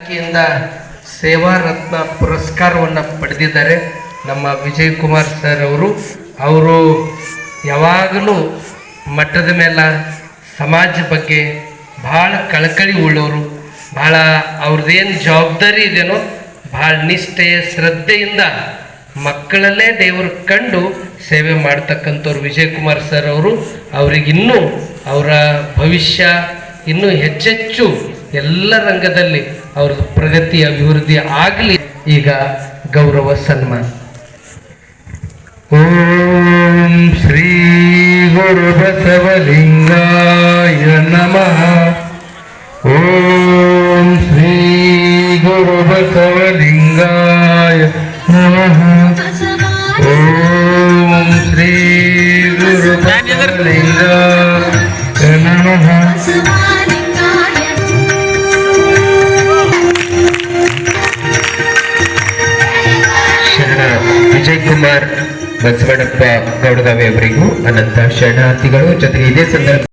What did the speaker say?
ಇಲಾಖೆಯಿಂದ ಸೇವಾ ರತ್ನ ಪುರಸ್ಕಾರವನ್ನು ಪಡೆದಿದ್ದಾರೆ ನಮ್ಮ ವಿಜಯ್ ಕುಮಾರ್ ಸರ್ ಅವರು. ಅವರು ಯಾವಾಗಲೂ ಮಟ್ಟದ ಮೇಲೆ ಸಮಾಜ ಬಗ್ಗೆ ಭಾಳ ಕಳಕಳಿ ಉಳ್ಳವರು. ಭಾಳ ಅವ್ರದ್ದೇನು ಜವಾಬ್ದಾರಿ ಇದೆಯೋ ಭಾಳ ನಿಷ್ಠೆ, ಶ್ರದ್ಧೆಯಿಂದ ಮಕ್ಕಳಲ್ಲೇ ದೇವರು ಕಂಡು ಸೇವೆ ಮಾಡ್ತಕ್ಕಂಥವ್ರು ವಿಜಯ್ ಕುಮಾರ್ ಸರ್ ಅವರು. ಅವರಿಗಿನ್ನೂ ಅವರ ಭವಿಷ್ಯ ಇನ್ನೂ ಹೆಚ್ಚೆಚ್ಚು ಎಲ್ಲ ರಂಗದಲ್ಲಿ ಅವ್ರ ಪ್ರಗತಿ ಅಭಿವೃದ್ಧಿ ಆಗಲಿ ಈಗ ಗೌರವ ಸನ್ಮಾನ. ಓಂ ಶ್ರೀ ಗುರು ಬಸವಲಿಂಗಾಯ ನಮಃ. ಓಂ ಶ್ರೀ ಗುರು ಬಸವಲಿಂಗಾಯ ನಮಃ. ಓಂ ಶ್ರೀ ಗುರು ಬಸವಲಿಂಗಾಯ ವಿಜಯ್ ಕುಮಾರ್ ಬಸವಣ್ಣಪ್ಪ ಗೌಡಗಾವಿ ಅವರಿಗೂ ಅನಂತ ಶರಣಾರ್ಥಿಗಳು ಜೊತೆಗೆ ಇದೇ ಸಂದರ್ಭ